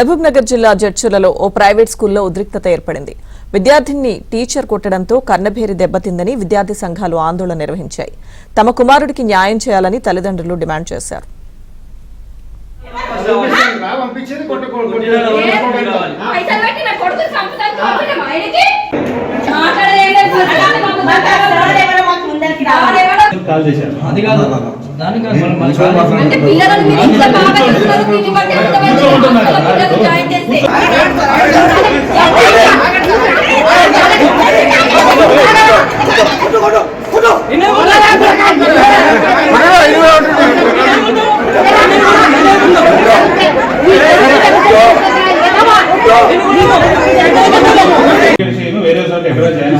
మహబూబ్ నగర్ జిల్లా జడ్చర్లలో ఓ ప్రైవేట్ స్కూల్లో ఉద్రిక్తత ఏర్పడింది. విద్యార్థిని టీచర్ కొట్టడంతో కన్నభేరి దెబ్బతిందని విద్యార్థి సంఘాలు ఆందోళన నిర్వహించాయి. తమ కుమారుడికి న్యాయం చేయాలని తల్లిదండ్రులు డిమాండ్ చేశారు. పంపించేది కొట్టకూడదు పైసలు పెట్టి నా కొడుకుని చంపుతాను కోపం ఆయనకి మాట్లాడేది ఏం లేదు. రావాడేవాడో. కాల్ చేశాను అది కాదు దానికి కాదు మనం మన కాల్ చేస్తాం. అంటే పిల్లలను మీరు ఇంట్లో బాగా చూస్తున్నారు, ఫీజు కట్టి ఎంతమంది హాస్టల్లో పిల్లలు జాయిన్ చేస్తే. వేరే చోట ఎక్కడ జాయిన్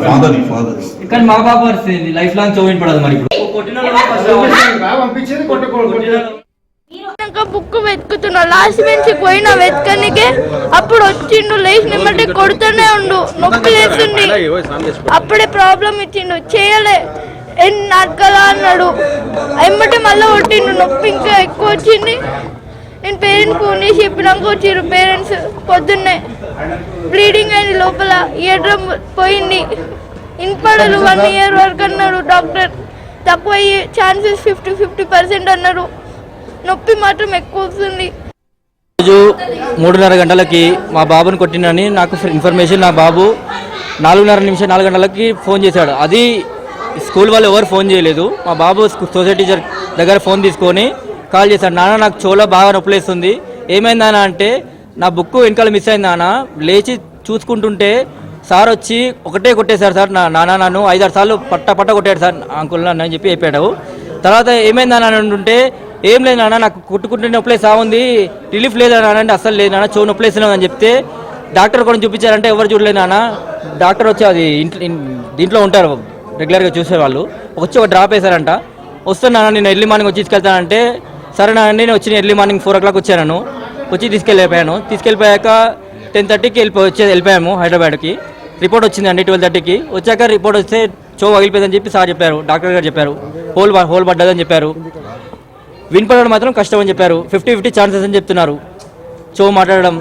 ఫాదర్ ఫాదర్ కానీ మా బాబు వస్తుంది లైఫ్ లాంగ్ చోవిన్ పడదు మరి ఇప్పుడు. ఇంకా బుక్ వెతుకుతున్నా. లాస్ట్ నుంచి పోయినా వెతకనికే అప్పుడు వచ్చిండు లేచి నిమ్మటి కొడుతూనే ఉండు. నొప్పి లేస్తుంది అప్పుడే ప్రాబ్లం ఇచ్చిండు. చేయలే. ఎన్ని నడకలా అన్నాడు. ఎమ్మటే మళ్ళీ కొట్టిండు. నొప్పి ఇంకా ఎక్కువ వచ్చింది. నేను పేరెంట్స్ ఫోన్ చేసి చెప్పినాక వచ్చిర్రు పేరెంట్స్ పొద్దున్నే. బ్లీడింగ్ అయింది లోపల. ఇయర్ డ్రమ్ పోయింది. ఇన్పడలు వన్ ఇయర్ వరకు అన్నాడు డాక్టర్ తక్కువ అయ్యే ఛాన్సెస్ ఫిఫ్టీ ఫిఫ్టీ పర్సెంట్ అన్నారు నొప్పి మాత్రం ఎక్కువ వస్తుంది. రోజు మూడున్నర గంటలకి మా బాబుని కొట్టినని నాకు ఇన్ఫర్మేషన్ నా బాబు నాలుగున్నర నిమిషం నాలుగు గంటలకి ఫోన్ చేశాడు. అది స్కూల్ వాళ్ళు ఎవరు ఫోన్ చేయలేదు. మా బాబు సొసైటీ టీచర్ దగ్గర ఫోన్ తీసుకొని కాల్ చేశాడు. నాన్న నాకు చోలో బాగా నొప్పులేస్తుంది ఏమైంది అంటే నా బుక్ వెనకాల మిస్ అయింది నాన్న. లేచి చూసుకుంటుంటే సార్ వచ్చి ఒకటే కొట్టేశారు సార్ నా నాన్న నన్ను ఐదారు సార్లు పట్ట పట్ట కొట్టాడు సార్ అంకుల్ నన్ను అని చెప్పి చెప్పాడు. తర్వాత ఏమైంది నాన్న అని అంటుంటే ఏం లేదు నాన్న నాకు కొట్టుకుంటే నొప్పులే సాగుంది రిలీఫ్ లేదు నాన్న అంటే అసలు లేదు నాన్న చెవు నొప్పులేస్తున్నావు అని చెప్తే డాక్టర్ కూడా చూపించారంటే ఎవరు చూడలేదు నాన్న. డాక్టర్ వచ్చి అది దీంట్లో ఉంటారు రెగ్యులర్గా చూసేవాళ్ళు వచ్చి ఒక డ్రాప్ వేశారంట. వస్తున్నాను నేను ఎర్లీ మార్నింగ్ వచ్చి తీసుకెళ్తానంటే సరే నేను వచ్చి early morning four o'clock వచ్చాను వచ్చి తీసుకెళ్ళిపోయాను. తీసుకెళ్ళిపోయాక టెన్ థర్టీకి వెళ్ళిపో వచ్చి వెళ్ళిపోయాము హైదరాబాద్కి. రిపోర్ట్ వచ్చిందండి ట్వెల్వ్ థర్టీకి. వచ్చాక రిపోర్ట్ వస్తే చో పగిలిపోయిందని చెప్పి సార్ చెప్పారు డాక్టర్ గారు చెప్పారు. హోల్ హోల్ పడ్డదని చెప్పారు. వినపడడం మాత్రం కష్టం అని చెప్పారు. ఫిఫ్టీ ఫిఫ్టీ ఛాన్సెస్ అని చెప్తున్నారు. చో మాట్లాడడం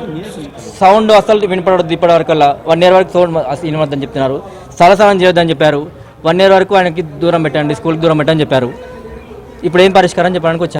సౌండ్ అసలు వినపడదు ఇప్పటి వరకల్లా. వన్ ఇయర్ వరకు సౌండ్ వినవద్దని చెప్తున్నారు. సలసలం చేయొద్దని చెప్పారు. వన్ ఇయర్ వరకు ఆయనకి దూరం పెట్టండి స్కూల్కి దూరం పెట్టని చెప్పారు. ఇప్పుడు ఏం పరిష్కారం చెప్పడానికి వచ్చాను